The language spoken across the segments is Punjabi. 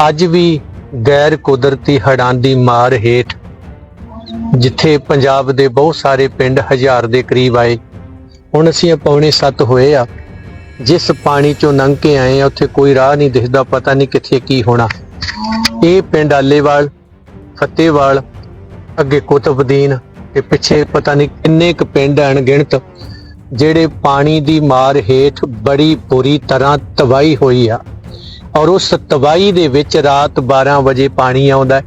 ਅੱਜ ਵੀ ਗੈਰ ਕੁਦਰਤੀ ਹੜਾਂ ਦੀ ਮਾਰ ਹੇਠ, ਜਿੱਥੇ ਪੰਜਾਬ ਦੇ ਬਹੁਤ ਸਾਰੇ ਪਿੰਡ ਹਜ਼ਾਰ ਦੇ ਕਰੀਬ ਆਏ, ਹੁਣ ਅਸੀਂ ਪੌਣੇ 7 ਹੋਏ ਆ। ਜਿਸ ਪਾਣੀ ਚੋਂ ਲੰਘ ਕੇ ਆਏ ਆ, ਉੱਥੇ ਕੋਈ ਰਾਹ ਨਹੀਂ ਦਿਖਦਾ, ਪਤਾ ਨਹੀਂ ਕਿੱਥੇ ਕੀ ਹੋਣਾ। ਇਹ ਪਿੰਡ ਆਲੇਵਾਲ, ਫਤਿਹਵਾਲ, ਅੱਗੇ ਕੁਤਬਦੀਨ ਤੇ ਪਿੱਛੇ ਪਤਾ ਨਹੀਂ ਕਿੰਨੇ ਕੁ ਪਿੰਡ ਅਣਗਿਣਤ, ਜਿਹੜੇ ਪਾਣੀ ਦੀ ਮਾਰ ਹੇਠ ਬੜੀ ਬੁਰੀ ਤਰ੍ਹਾਂ ਤਬਾਹੀ ਹੋਈ ਆ। ਔਰ ਉਸ ਤਬਾਹੀ ਦੇ ਵਿੱਚ ਰਾਤ 12 ਵਜੇ ਪਾਣੀ ਆਉਂਦਾ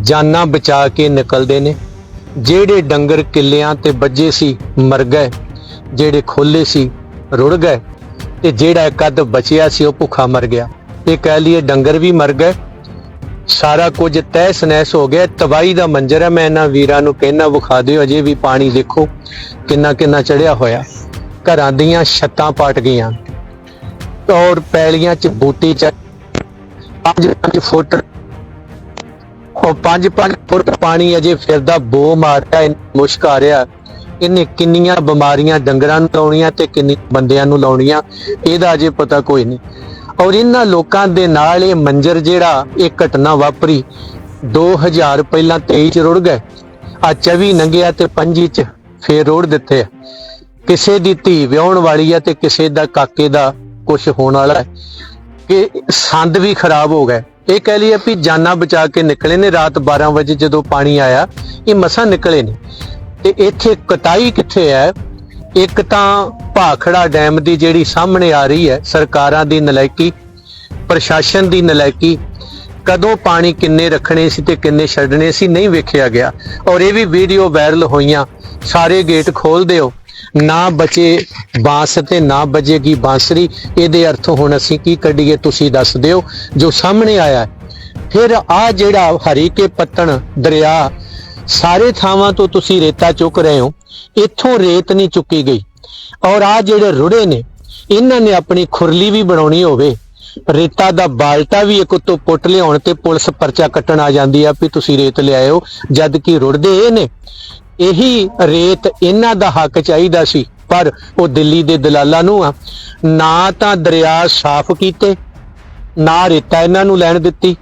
ਜਾਨਾਂ ਬਚਾ ਕੇ ਨਿਕਲਦੇ ਨੇ। ਜਿਹੜੇ ਡੰਗਰ ਕਿੱਲਿਆਂ ਤੇ ਵੱਜੇ ਸੀ, ਮਰ ਗਏ। ਜਿਹੜੇ ਖੋਲੇ ਸੀ, ਰੁੜ ਗਏ। ਤੇ ਜਿਹੜਾ ਕੱਦ ਬਚਿਆ ਸੀ, ਉਹ ਭੁੱਖਾ ਮਰ ਗਿਆ। ਇਹ ਕਹਿ ਲਈਏ ਡੰਗਰ ਵੀ ਮਰ ਗਏ। ਸਾਰਾ ਕੁਝ ਤਹਿਸ ਨਹਿਸ ਹੋ ਗਿਆ। ਤਬਾਹੀ ਦਾ ਮੰਜ਼ਰ ਹੈ। ਮੈਂ ਇਹਨਾਂ ਵੀਰਾਂ ਨੂੰ ਕਹਿਣਾ ਵਿਖਾ ਦਿਓ, ਅਜੇ ਵੀ ਪਾਣੀ ਦੇਖੋ ਕਿੰਨਾ ਕਿੰਨਾ ਚੜਿਆ ਹੋਇਆ। ਘਰਾਂ ਦੀਆਂ ਛੱਤਾਂ ਪਾਟ ਗਈਆਂ। ਔਰ ਪੈਲੀਆਂ 'ਚ ਬੂਟੀ 'ਚ 5-5 ਫੁੱਟ ਉਹ 5-5 ਫੁੱਟ ਪਾਣੀ ਅਜੇ ਫਿਰਦਾ, ਬੋ ਮਾਰਿਆ ਮੁਸ਼ਕ ਆ ਰਿਹਾ ਇਹਨੇ ਕਿੰਨੀਆਂ ਬਿਮਾਰੀਆਂ ਡੰਗਰਾਂ ਨੂੰ ਲਾਉਣੀਆਂ ਤੇ ਕਿੰਨੀ ਬੰਦਿਆਂ ਨੂੰ ਲਾਉਣੀਆਂ, ਇਹਦਾ ਅਜੇ ਪਤਾ ਕੋਈ ਨਹੀਂ। ਔਰ ਇਹਨਾਂ ਲੋਕਾਂ ਦੇ ਨਾਲ ਇਹ ਮੰਜ਼ਰ ਜਿਹੜਾ, ਇਹ ਘਟਨਾ ਵਾਪਰੀ। 2000 ਪਹਿਲਾਂ 23 ਚ ਰੁੜ ਗਏ। ਆ 24 ਨੰਗਿਆ ਤੇ 25 ਚ ਫੇਰ ਰੋੜ ਦਿੱਤੇ ਕਿਸੇ ਦੀ ਧੀ ਵਿਆਹਣ ਵਾਲੀ ਆ ਤੇ ਕਿਸੇ ਦਾ ਕਾਕੇ ਦਾ ਕੁਝ ਹੋਣ ਵਾਲਾ ਹੈ ਕਿ ਸੰਦ ਵੀ ਖਰਾਬ ਹੋ ਗਏ। ਇਹ ਕਹਿ ਲਈਏ ਵੀ ਜਾਨਾਂ ਬਚਾ ਕੇ ਨਿਕਲੇ ਨੇ। ਰਾਤ 12 ਵਜੇ ਜਦੋਂ ਪਾਣੀ ਆਇਆ, ਇਹ ਮਸਾਂ ਨਿਕਲੇ ਨੇ। ਤੇ ਇੱਥੇ ਕਟਾਈ ਕਿੱਥੇ ਹੈ? ਇੱਕ ਤਾਂ ਭਾਖੜਾ ਡੈਮ ਦੀ ਜਿਹੜੀ ਸਾਹਮਣੇ ਆ ਰਹੀ ਹੈ, ਸਰਕਾਰਾਂ ਦੀ ਨਲਾਇਕੀ, ਪ੍ਰਸ਼ਾਸਨ ਦੀ ਨਲਾਇਕੀ, ਕਦੋਂ ਪਾਣੀ ਕਿੰਨੇ ਰੱਖਣੇ ਸੀ ਤੇ ਕਿੰਨੇ ਛੱਡਣੇ ਸੀ ਨਹੀਂ ਵੇਖਿਆ ਗਿਆ। ਔਰ ਇਹ ਵੀ ਵੀਡੀਓ ਵਾਇਰਲ ਹੋਈਆਂ। ਸਾਰੇ ਗੇਟ ਖੋਲ ਦਿਓ। ਨਾ ਬਚੇ ਬਾਂਸ ਤੇ ਨਾ ਬਜੇਗੀ ਬਾਂਸਰੀ। ਇਹਦੇ ਅਰਥ ਹੁਣ ਅਸੀਂ ਕੀ ਕੱਢੀਏ ਤੁਸੀਂ ਦੱਸ ਦਿਓ। ਜੋ ਸਾਹਮਣੇ ਆਇਆ ਫਿਰ ਆ ਜਿਹੜਾ ਹਰੀਕੇ ਪੱਤਣ ਦਰਿਆ, ਸਾਰੇ ਥਾਵਾਂ ਤੋਂ ਤੁਸੀਂ ਰੇਤਾ ਚੁੱਕ ਰਹੇ ਹੋ, ਇੱਥੋਂ ਰੇਤ ਨਹੀਂ ਚੁੱਕੀ ਗਈ। ਔਰ ਆ ਜਿਹੜੇ ਰੁੜੇ ਨੇ, ਇਹਨਾਂ ਨੇ ਆਪਣੀ ਖੁਰਲੀ ਵੀ ਬਣਾਉਣੀ ਹੋਵੇ। ਰੇਤਾ ਦਾ ਬਾਲਟਾ ਵੀ ਇੱਕ ਉੱਤੋਂ ਪੁੱਟ ਲਿਆਉਣ ਤੇ ਪੁਲਿਸ ਪਰਚਾ ਕੱਟਣ ਆ ਜਾਂਦੀ ਆ ਵੀ ਤੁਸੀਂ ਰੇਤ ਲਿਆਇਓ ਜਦ ਕਿ ਰੁੜਦੇ ਇਹ ਨੇ। ਇਹੀ ਰੇਤ ਇਹਨਾਂ ਦਾ ਹੱਕ ਚਾਹੀਦਾ ਸੀ, ਪਰ ਉਹ ਦਿੱਲੀ ਦੇ ਦਲਾਲਾਂ ਨੂੰ ਆ। ਨਾ ਤਾਂ ਦਰਿਆ ਸਾਫ਼ ਕੀਤੇ, ਨਾ ਰੇਤਾ ਇਹਨਾਂ ਨੂੰ ਲੈਣ ਦਿੱਤੀ।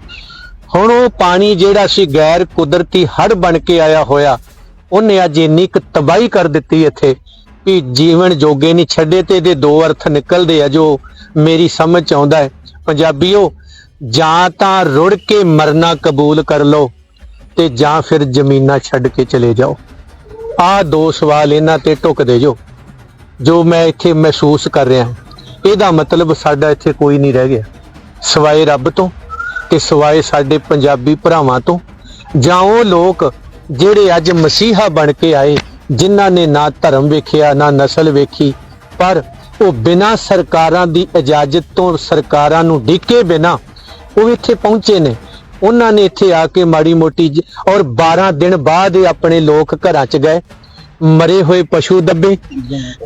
ਹੁਣ ਉਹ ਪਾਣੀ ਜਿਹੜਾ ਸੀ ਗੈਰ ਕੁਦਰਤੀ ਹੜ ਬਣ ਕੇ ਆਇਆ ਹੋਇਆ, ਉਹਨੇ ਅੱਜ ਇੰਨੀ ਕੁ ਤਬਾਹੀ ਕਰ ਦਿੱਤੀ ਇੱਥੇ ਕਿ ਜੀਵਨ ਜੋਗੇ ਨਹੀਂ ਛੱਡੇ ਤੇ ਇਹਦੇ ਦੋ ਅਰਥ ਨਿਕਲਦੇ ਆ ਜੋ ਮੇਰੀ ਸਮਝ ਚ ਆਉਂਦਾ ਹੈ। ਪੰਜਾਬੀਓ, ਜਾਂ ਤਾਂ ਰੁੜ ਕੇ ਮਰਨਾ ਕਬੂਲ ਕਰ ਲਓ ਤੇ ਜਾਂ ਫਿਰ ਜ਼ਮੀਨਾਂ ਛੱਡ ਕੇ ਚਲੇ ਜਾਓ। ਆਹ ਦੋ ਸਵਾਲ ਇਹਨਾਂ ਤੇ ਢੁਕਦੇ ਜੋ ਜੋ ਮੈਂ ਇੱਥੇ ਮਹਿਸੂਸ ਕਰ ਰਿਹਾ ਇਹਦਾ ਮਤਲਬ ਸਾਡਾ ਇੱਥੇ ਕੋਈ ਨਹੀਂ ਰਹਿ ਗਿਆ। ਸਵਾਏ ਰੱਬ ਤੋਂ ਤੇ ਸਵਾਏ ਸਾਡੇ ਪੰਜਾਬੀ ਭਰਾਵਾਂ ਤੋਂ। ਜਾਂ ਉਹ ਲੋਕ ਜਿਹੜੇ ਅੱਜ ਮਸੀਹਾ ਬਣ ਕੇ ਆਏ, ਜਿਨ੍ਹਾਂ ਨੇ ਨਾ ਧਰਮ ਵੇਖਿਆ, ਨਾ ਨਸਲ ਵੇਖੀ, ਪਰ ਉਹ ਬਿਨਾਂ ਸਰਕਾਰਾਂ ਦੀ ਇਜਾਜ਼ਤ ਤੋਂ ਸਰਕਾਰਾਂ ਨੂੰ ਡਿੱਕੇ ਬਿਨਾਂ ਉਹ ਇੱਥੇ ਪਹੁੰਚੇ ਨੇ। ਉਹਨਾਂ ਨੇ ਇੱਥੇ ਆ ਕੇ ਮਾੜੀ ਮੋਟੀ ਔਰ 12 ਦਿਨ ਬਾਅਦ ਆਪਣੇ ਲੋਕ ਘਰਾਂ 'ਚ ਗਏ ਮਰੇ ਹੋਏ ਪਸ਼ੂ ਦੱਬੇ।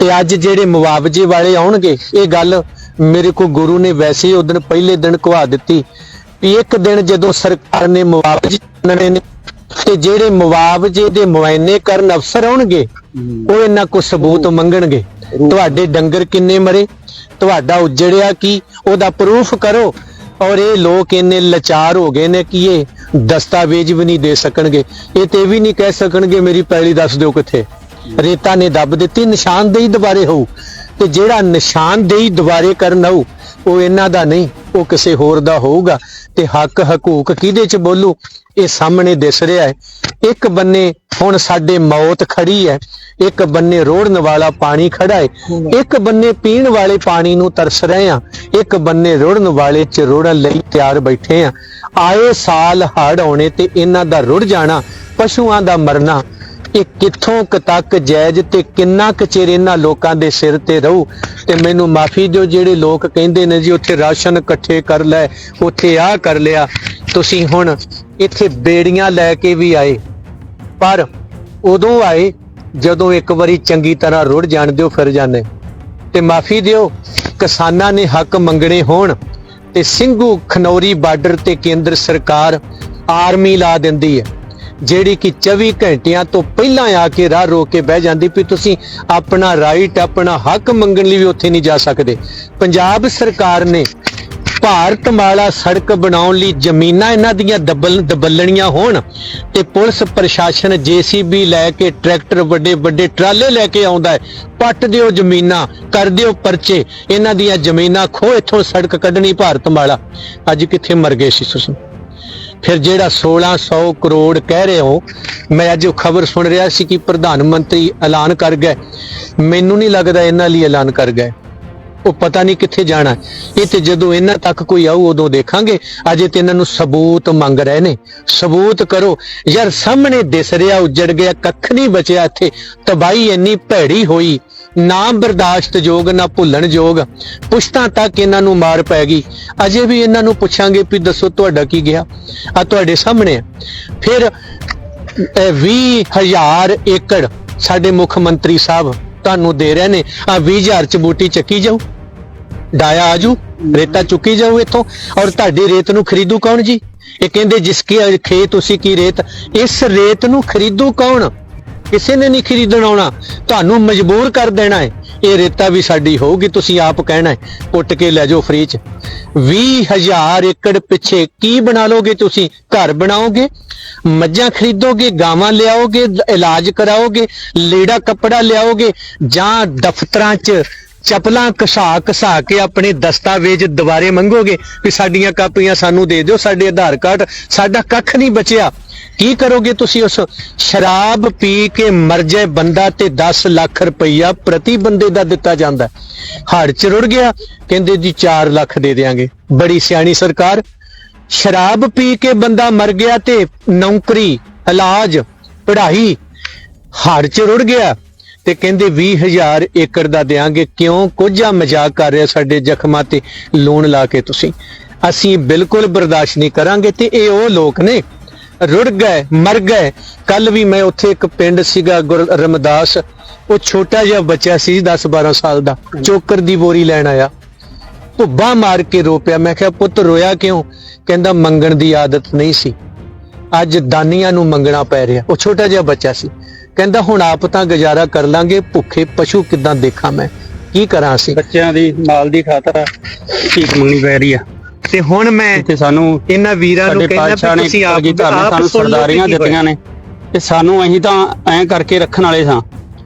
ਤੇ ਅੱਜ ਜਿਹੜੇ ਮੁਆਵਜ਼ੇ ਵਾਲੇ ਆਉਣਗੇ ਇਹ ਗੱਲ ਮੇਰੇ ਕੋ ਗੁਰੂ ਨੇ ਵੈਸੇ ਹੀ ਉਦੋਂ ਪਹਿਲੇ ਦਿਨ ਕਵਾ ਦਿੱਤੀ ਵੀ ਇੱਕ ਦਿਨ ਜਦੋਂ ਸਰਕਾਰ ਨੇ ਮੁਆਵਜ਼ੇ ਮੰਨਣੇ ਨੇ ਤੇ ਜਿਹੜੇ ਮੁਆਵਜ਼ੇ ਦੇ ਮੁਆਇਨੇ ਕਰਨ ਅਫਸਰ ਆਉਣਗੇ ਉਹ ਇਹਨਾਂ ਕੋ ਸਬੂਤ ਮੰਗਣਗੇ। ਤੁਹਾਡੇ ਡੰਗਰ ਕਿੰਨੇ ਮਰੇ? ਤੁਹਾਡਾ ਉਜੜਿਆ ਕੀ? ਉਹਦਾ ਪ੍ਰੂਫ ਕਰੋ। ਔਰ ਇਹ ਲੋਕ ਇੰਨੇ ਲਾਚਾਰ ਹੋ ਗਏ ਨੇ ਕਿ ਇਹ ਦਸਤਾਵੇਜ਼ ਵੀ ਨਹੀਂ ਦੇ ਸਕਣਗੇ। ਇਹ ਤੇ ਇਹ ਵੀ ਨਹੀਂ ਕਹਿ ਸਕਣਗੇ, ਮੇਰੀ ਪੈਲੀ ਦੱਸ ਦਿਓ ਕਿੱਥੇ। ਰੇਤਾ ਨੇ ਦੱਬ ਦਿੱਤੀ, ਨਿਸ਼ਾਨਦੇਹੀ ਦੁਬਾਰੇ ਹੋਊ। ਤੇ ਜਿਹੜਾ ਨਿਸ਼ਾਨਦੇਹੀ ਦੁਬਾਰੇ ਕਰਨ ਆਊ, ਉਹ ਇਹਨਾਂ ਦਾ ਨਹੀਂ, ਉਹ ਕਿਸੇ ਹੋਰ ਦਾ ਹੋਊਗਾ। ਤੇ ਹੱਕ ਹਕੂਕ ਕਿਹਦੇ ਚ ਬੋਲੂ? ਇਹ ਸਾਹਮਣੇ ਦਿਸ ਰਿਹਾ ਹੈ। ਇੱਕ ਬੰਨੇ ਹੁਣ ਸਾਡੇ ਮੌਤ ਖੜੀ ਹੈ। ਇੱਕ ਬੰਨੇ ਰੋੜਨ ਵਾਲਾ ਪਾਣੀ ਖੜਾ ਹੈ। ਇੱਕ ਬੰਨੇ ਪੀਣ ਵਾਲੇ ਪਾਣੀ ਨੂੰ ਤਰਸ ਰਹੇ ਆ। ਇੱਕ ਬੰਨੇ ਰੁੜਨ ਵਾਲੇ ਚ ਰੁੜਨ ਲਈ ਤਿਆਰ ਬੈਠੇ ਆ। ਆਏ ਸਾਲ ਹੜ ਆਉਣੇ ਤੇ ਇਹਨਾਂ ਦਾ ਰੁੜ ਜਾਣਾ ਪਸ਼ੂਆਂ ਦਾ ਮਰਨਾ। ਇਹ ਕਿੱਥੋਂ ਕੁ ਤੱਕ ਜਾਇਜ਼ ਤੇ ਕਿੰਨਾ ਕੁ ਚਿਰ ਇਹਨਾਂ ਲੋਕਾਂ ਦੇ ਸਿਰ ਤੇ ਰਹੂ? ਤੇ ਮੈਨੂੰ ਮਾਫੀ ਦਿਓ ਜਿਹੜੇ ਲੋਕ ਕਹਿੰਦੇ ਨੇ ਜੀ ਉੱਥੇ ਰਾਸ਼ਨ ਇਕੱਠੇ ਕਰ ਲੈ ਉੱਥੇ ਆਹ ਕਰ ਲਿਆ। ਤੁਸੀਂ ਹੁਣ ਇੱਥੇ ਬੇੜੀਆਂ ਲੈ ਕੇ ਵੀ ਆਏ। ਪਰ ਉਦੋਂ ਆਏ ਜਦੋਂ ਇੱਕ ਵਾਰੀ ਚੰਗੀ ਤਰ੍ਹਾਂ ਰੁੜ ਜਾਣ ਦਿਓ ਫਿਰ ਜਾਣੇ। ਤੇ ਮਾਫੀ ਦਿਓ, ਕਿਸਾਨਾਂ ਨੇ ਹੱਕ ਮੰਗਣੇ ਹੋਣ ਤੇ ਸਿੰਘੂ ਖਨੌਰੀ ਬਾਰਡਰ ਤੇ ਕੇਂਦਰ ਸਰਕਾਰ ਆਰਮੀ ਲਾ ਦਿੰਦੀ ਹੈ, ਜਿਹੜੀ ਕਿ 24 ਘੰਟਿਆਂ ਤੋਂ ਪਹਿਲਾਂ ਆ ਕੇ ਰਾਹ ਰੋਕ ਕੇ ਬਹਿ ਜਾਂਦੀ ਵੀ ਤੁਸੀਂ ਆਪਣਾ ਰਾਈਟ ਆਪਣਾ ਹੱਕ ਮੰਗਣ ਲਈ ਵੀ ਉੱਥੇ ਨਹੀਂ ਜਾ ਸਕਦੇ। ਪੰਜਾਬ ਸਰਕਾਰ ਨੇ ਭਾਰਤ ਭਾਰਤਮਾਲਾ ਸੜਕ ਬਣਾਉਣ ਲਈ ਜ਼ਮੀਨਾਂ ਇਹਨਾਂ ਦੀਆਂ ਦਬਲ ਦਬਲਣੀਆਂ ਹੋਣ ਤੇ ਪੁਲਿਸ ਪ੍ਰਸ਼ਾਸਨ ਜੀਸੀਬੀ ਲੈ ਕੇ ਟਰੈਕਟਰ ਵੱਡੇ ਵੱਡੇ ਟਰਾਲੇ ਲੈ ਕੇ ਆਉਂਦਾ ਹੈ। ਪੱਟ ਦਿਓ ਜ਼ਮੀਨਾਂ, ਕਰ ਦਿਓ ਪਰਚੇ। ਇਹਨਾਂ ਦੀਆਂ ਜ਼ਮੀਨਾਂ ਖੋ ਇੱਥੋਂ ਸੜਕ ਕੱਢਣੀ ਭਾਰਤ ਭਾਰਤਮਾਲਾ ਅੱਜ ਕਿੱਥੇ ਮਰ ਗਏ ਸੀ ਤੁਸੀਂ ਫਿਰ ਜਿਹੜਾ 1600 ਕਰੋੜ ਕਹਿ ਰਹੇ ਹੋ, ਮੈਂ ਅੱਜ ਖਬਰ ਸੁਣ ਰਿਹਾ ਸੀ ਕਿ ਪ੍ਰਧਾਨ ਮੰਤਰੀ ਐਲਾਨ ਕਰ ਗਏ। ਮੈਨੂੰ ਨਹੀਂ ਲੱਗਦਾ ਇਹਨਾਂ ਲਈ ਐਲਾਨ ਕਰ ਗਏ। ਉਹ ਪਤਾ ਨਹੀਂ ਕਿੱਥੇ ਜਾਣਾ। ਇਹ ਤੇ ਜਦੋਂ ਇਹਨਾਂ ਤੱਕ ਕੋਈ ਆਊ, ਉਦੋਂ ਦੇਖਾਂਗੇ। ਅਜੇ ਤੇ ਇਹਨਾਂ ਨੂੰ ਸਬੂਤ ਮੰਗ ਰਹੇ ਨੇ। ਸਬੂਤ ਕਰੋ। ਯਾਰ ਸਾਹਮਣੇ ਦਿਸ ਰਿਹਾ, ਉੱਜੜ ਗਿਆ, ਕੱਖ ਨਹੀਂ ਬਚਿਆ ਇੱਥੇ। ਤਬਾਈ ਇੰਨੀ ਭੈੜੀ ਹੋਈ। ਨਾ ਬਰਦਾਸ਼ਤ ਯੋਗ ਨਾ ਭੁੱਲਣ ਯੋਗ ਪੁਸ਼ਤਾਂ ਤੱਕ ਇਹਨਾਂ ਨੂੰ ਮਾਰ ਪੈ ਗਈ। ਅਜੇ ਵੀ ਇਹਨਾਂ ਨੂੰ ਪੁੱਛਾਂਗੇ ਵੀ ਦੱਸੋ ਤੁਹਾਡਾ ਕੀ ਗਿਆ? ਆ ਤੁਹਾਡੇ ਸਾਹਮਣੇ ਹੈ। ਫਿਰ 20000 ਏਕੜ ਸਾਡੇ ਮੁੱਖ ਮੰਤਰੀ ਸਾਹਿਬ ਤੁਹਾਨੂੰ ਦੇ ਰਹੇ ਨੇ। ਆ 20000 ਚ ਬੂਟੀ ਚੱਕੀ ਜਾਓ ਡਾਇਆ ਆਜੂ ਰੇਤਾ ਚੁੱਕੀ ਜਾਊ ਇੱਥੋਂ, ਔਰ ਤੁਹਾਡੀ ਰੇਤ ਨੂੰ ਖਰੀਦੂ ਕੌਣ ਜੀ? ਇਹ ਕਹਿੰਦੇ ਜਿਸ ਕੀ ਖੇਤ ਉਸੇ ਕੀ ਰੇਤ, ਇਸ ਰੇਤ ਨੂੰ ਖਰੀਦੂ ਕੌਣ? ਕਿਸੇ ਨੇ ਨਹੀਂ ਖਰੀਦਣ ਆਉਣਾ, ਤੁਹਾਨੂੰ ਮਜਬੂਰ ਕਰ ਦੇਣਾ ਹੈ। ਇਹ ਰੇਤਾ ਵੀ ਸਾਡੀ ਹੋਊਗੀ, ਤੁਸੀਂ ਆਪ ਕਹਿਣਾ ਹੈ। ਪੁੱਟ ਕੇ ਲੈ ਜਾਓ ਫ੍ਰੀ ਚ। 20000 ਏਕੜ ਪਿੱਛੇ ਕੀ ਬਣਾ ਲੋਗੇ ਤੁਸੀਂ? ਘਰ ਬਣਾਓਗੇ, ਮੱਝਾਂ ਖਰੀਦੋਗੇ, ਗਾਵਾਂ ਲਿਆਓਗੇ, ਇਲਾਜ ਕਰਾਓਗੇ, ਲੀੜਾ ਕੱਪੜਾ ਲਿਆਓਗੇ, ਜਾਂ ਦਫ਼ਤਰਾਂ 'ਚ ਚਪਲਾਂ ਘਸਾ ਘਸਾ ਕੇ ਆਪਣੇ ਦਸਤਾਵੇਜ਼ ਦੁਬਾਰੇ ਮੰਗੋਗੇ ਵੀ ਸਾਡੀਆਂ ਕਾਪੀਆਂ ਸਾਨੂੰ ਦੇ ਦਿਓ, ਸਾਡੇ ਆਧਾਰ ਕਾਰਡ, ਸਾਡਾ ਕੱਖ ਨਹੀਂ ਬਚਿਆ। ਕੀ ਕਰੋਗੇ ਤੁਸੀਂ ਉਸ ਸ਼ਰਾਬ ਪੀ ਕੇ ਮਰ ਜਾਏ ਬੰਦਾ ਤੇ 10 ਲੱਖ ਰੁਪਈਆ ਪ੍ਰਤੀ ਬੰਦੇ ਦਾ ਦਿੱਤਾ ਜਾਂਦਾ। ਹੈ। ਹੜ ਚ ਰੁੜ ਗਿਆ, ਕਹਿੰਦੇ ਜੀ 4 ਲੱਖ ਦੇ ਦੇਾਂਗੇ ਬੜੀ ਸਿਆਣੀ ਸਰਕਾਰ, ਸ਼ਰਾਬ ਪੀ ਕੇ ਬੰਦਾ ਮਰ ਗਿਆ ਤੇ ਨੌਕਰੀ, ਇਲਾਜ, ਪੜ੍ਹਾਈ, ਹੜ ਚ ਰੁੜ ਗਿਆ। ਤੇ ਕਹਿੰਦੇ 20000 ਏਕੜ ਦਾ ਦੇਾਂਗੇ ਕਿਉਂ? ਕੋਝਾ ਮਜ਼ਾਕ ਕਰ ਰਿਹਾ ਸਾਡੇ ਜ਼ਖਮਾਂ ਤੇ ਲੂਣ ਲਾ ਕੇ ਤੁਸੀਂ। ਅਸੀਂ ਬਿਲਕੁਲ ਬਰਦਾਸ਼ਤ ਨਹੀਂ ਕਰਾਂਗੇ ਤੇ ਇਹ ਉਹ ਲੋਕ ਨੇ। ਰੁੜ ਗਏ, ਮਰ ਗਏ। ਕੱਲ ਵੀ ਮੈਂ ਉੱਥੇ ਇੱਕ ਪਿੰਡ ਸੀਗਾ ਗੁਰ ਰਮਦਾਸ। ਉਹ ਛੋਟਾ ਜਿਹਾ ਬੱਚਾ ਸੀ 10 12 ਸਾਲ ਦਾ। ਚੋਕਰ ਦੀ ਬੋਰੀ ਲੈਣ ਆਇਆ। ਭੁੱਬਾ ਮਾਰ ਕੇ ਰੋ ਪਿਆ। ਮੈਂ ਕਿਹਾ, ਪੁੱਤ, ਰੋਇਆ ਕਿਉਂ? ਕਹਿੰਦਾ, ਮੰਗਣ ਦੀ ਆਦਤ ਨਹੀਂ ਸੀ। ਅੱਜ ਦਾਨੀਆਂ ਨੂੰ ਮੰਗਣਾ ਪੈ ਰਿਹਾ। ਉਹ ਛੋਟਾ ਜਿਹਾ ਬੱਚਾ ਸੀ। ਕਹਿੰਦਾ ਹੁਣ ਆਪ ਤਾਂ ਗੁਜ਼ਾਰਾ ਕਰ ਲਾਂਗੇ ਭੁੱਖੇ ਪਸ਼ੂ ਕਿਦਾਂ ਦੇਖਾਂ ਮੈਂ? ਕੀ ਕਰਾਂ ਅਸੀਂ? ਬੱਚਿਆਂ ਦੀ ਮਾਲ ਦੀ ਖਾਤਰ ਭੀਖ ਮੰਗਣੀ ਪੈ ਰਹੀ ਆ। ਤੇ ਹੁਣ ਮੈਂ ਤੇ ਸਾਨੂੰ ਇਹਨਾਂ ਵੀਰਾਂ ਨੂੰ ਕਹਿੰਦਾ ਵੀ ਤੁਸੀਂ ਆਪ ਸਾਨੂੰ ਸਰਦਾਰੀਆਂ। ਦਿੱਤੀਆਂ ਨੇ। ਤੇ ਸਾਨੂੰ ਅਸੀਂ ਤਾਂ ਐਂ ਕਰਕੇ ਰੱਖਣ ਵਾਲੇ ਸਾਂ।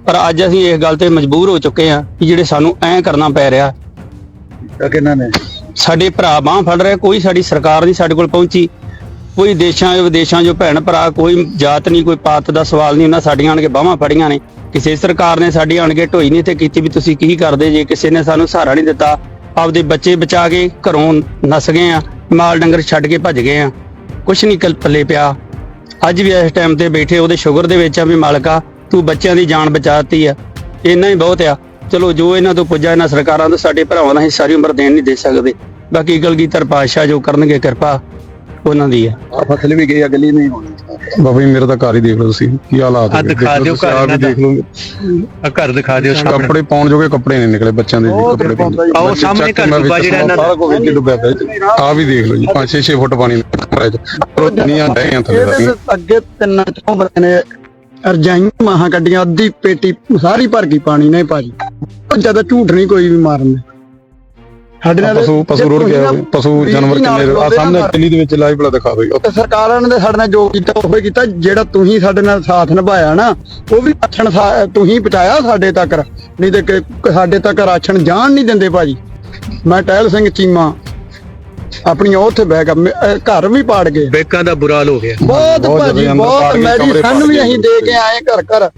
ਪਰ ਅੱਜ ਅਸੀਂ ਇਸ ਗੱਲ ਤੇ ਮਜਬੂਰ ਹੋ ਚੁੱਕੇ ਆ ਕਿ ਜਿਹੜੇ ਸਾਨੂੰ ਐਂ ਕਰਨਾ ਪੈ ਰਿਹਾ। ਕਿਹਨਾਂ ਨੇ? ਸਾਡੇ ਭਰਾ ਬਾਹ ਫੜ ਰਹੇ ਕੋਈ ਸਾਡੀ ਸਰਕਾਰ ਨਹੀਂ ਸਾਡੇ ਕੋਲ ਪਹੁੰਚੀ। ਕੋਈ ਦੇਸ਼ਾਂ ਵਿਦੇਸ਼ਾਂ ਜੋ ਭੈਣ ਭਰਾ, ਕੋਈ ਜਾਤ ਨਹੀਂ, ਕੋਈ ਪਾਤ ਦਾ ਸਵਾਲ ਨਹੀਂ, ਉਹਨਾਂ ਸਾਡੀਆਂ ਆਣ ਕੇ ਬਾਹਾਂ ਫੜੀਆਂ ਨੇ। ਕਿਸੇ ਸਰਕਾਰ ਨੇ ਸਾਡੀ ਆਣ ਕੇ ਢੋਈ ਨਹੀਂ ਤੇ ਕੀਤੀ ਵੀ ਤੁਸੀਂ ਕੀ ਕਰਦੇ ਜੇ, ਕਿਸੇ ਨੇ ਸਾਨੂੰ ਸਹਾਰਾ ਨਹੀਂ ਦਿੱਤਾ। ਆਪਦੇ ਬੱਚੇ ਬਚਾ ਕੇ ਘਰੋਂ ਨਸ ਗਏ ਆ, ਮਾਲ ਡੰਗਰ ਛੱਡ ਕੇ ਭੱਜ ਗਏ ਆ। ਕੁਛ ਨਹੀਂ ਕਲ ਪੱਲੇ ਪਿਆ। ਅੱਜ ਵੀ ਇਸ ਟਾਈਮ ਤੇ ਬੈਠੇ ਉਹਦੇ ਸ਼ੁਗਰ ਦੇ ਵਿੱਚ ਆ ਵੀ ਮਾਲਕਾ, ਤੂੰ ਬੱਚਿਆਂ ਦੀ ਜਾਨ ਬਚਾਤੀ ਆ। ਇੰਨਾ ਹੀ ਬਹੁਤ ਆ। ਚਲੋ ਜੋ ਇਹਨਾਂ ਤੋਂ ਪੁੱਜਾ, ਇਹਨਾਂ ਸਰਕਾਰਾਂ ਤੋਂ, ਸਾਡੇ ਭਰਾਵਾਂ ਦਾ ਅਸੀਂ ਸਾਰੀ ਉਮਰ ਦੇਣ ਨਹੀਂ ਦੇ ਸਕਦੇ। ਬਾਕੀ ਗਲਗੀਧਰ ਪਾਤਸ਼ਾਹ ਜੋ ਕਰਨਗੇ ਕਿਰਪਾ। ਉਹਨਾਂ ਦੀ ਆ। ਆ ਫਸਲ ਵੀ ਗਈ ਅਗਲੀ ਨਹੀਂ ਹੋਣੀ। ਬਾਬਾ ਜੀ ਮੇਰਾ ਤਾਂ ਘਰ ਹੀ ਦੇਖ ਲਓ ਤੁਸੀਂ ਕੀ ਹਾਲਾਤ ਨੇ। ਦਿਖਾ ਦਿਓ ਘਰ ਇਹਨਾਂ ਦੇਖ ਲਓ। ਆ ਘਰ ਦਿਖਾ ਦਿਓ ਕੱਪੜੇ ਪਾਉਣ ਜੋਗੇ ਕੱਪੜੇ ਨਹੀਂ ਨਿਕਲੇ ਬੱਚਿਆਂ ਦੇ ਕੱਪੜੇ। ਆਓ ਸਾਹਮਣੇ ਘਰ ਡੁੱਬਾ ਜਿਹੜਾ ਇਹਨਾਂ ਦਾ। ਸਾਰਾ ਕੁਝ ਵਿੱਚ ਡੁੱਬਿਆ ਪਿਆ ਆ ਵੀ ਦੇਖ ਲਓ ਜੀ 5-6 ਫੁੱਟ ਪਾਣੀ ਕਮਰੇ ਚ। ਨੀਆਂ ਡੈਆਂ ਥੱਲੇ ਇਹਦੇ ਸਾਰੀਆਂ। ਤੇ ਅੱਗੇ ਤਿੰਨ ਚੋਂ ਬੰਦੇ ਨੇ ਰਜਾਈਆਂ ਮਹਾ ਕੱਢੀਆਂ ਅੱਧੀ ਪੇਟੀ ਸਾਰੀ ਭਰ ਗਈ ਪਾਣੀ ਨੇ ਭਾਜੀ। ਜ਼ਿਆਦਾ ਝੂਠ ਨਹੀਂ ਕੋਈ ਵੀ ਮਾਰਨ ਦੇ। ਸਾਡੇ ਨਾਲ ਪਸ਼ੂ ਪਸ਼ੂ ਰੁੜ ਗਿਆ ਪਸ਼ੂ ਜਾਨਵਰ ਕਿੰਨੇ ਆ ਸਾਹਮਣੇ। ਦਿੱਲੀ ਦੇ ਵਿੱਚ ਲਾਈਵ ਬੜਾ ਦਿਖਾ। ਤੇ ਸਰਕਾਰਾਂ ਨੇ ਸਾਡੇ ਨਾਲ ਜੋ ਕੀਤਾ ਉਹ ਕੀਤਾ ਜਿਹੜਾ ਤੁਸੀਂ ਸਾਡੇ ਨਾਲ ਸਾਥ ਨਿਭਾਇਆ ਨਾ ਉਹ ਵੀ ਰਾਸ਼ਨ ਸਾ- ਤੁਸੀਂ ਪਹੁੰਚਾਇਆ ਸਾਡੇ ਤੱਕ ਨਹੀਂ ਤੇ ਸਾਡੇ ਤੱਕ ਰਾਸ਼ਨ ਜਾਣ ਨਹੀਂ ਦਿੰਦੇ ਭਾਜੀ ਮੈਂ ਟਹਿਲ ਸਿੰਘ ਚੀਮਾ ਆਪਣੀਆਂ ਉੱਥੇ ਬਹਿ ਗਿਆ ਮੇ- ਅਹ ਘਰ ਵੀ ਪਾੜ ਗਏ ਬੇਕਾਂ ਦਾ ਬੁਰਾ ਹਾਲ ਹੋ ਗਿਆ ਬਹੁਤ ਭਾਜੀ ਬਹੁਤ ਪਾੜ ਵੀ। ਅਸੀਂ ਦੇ ਕੇ ਆਏ ਘਰ ਘਰ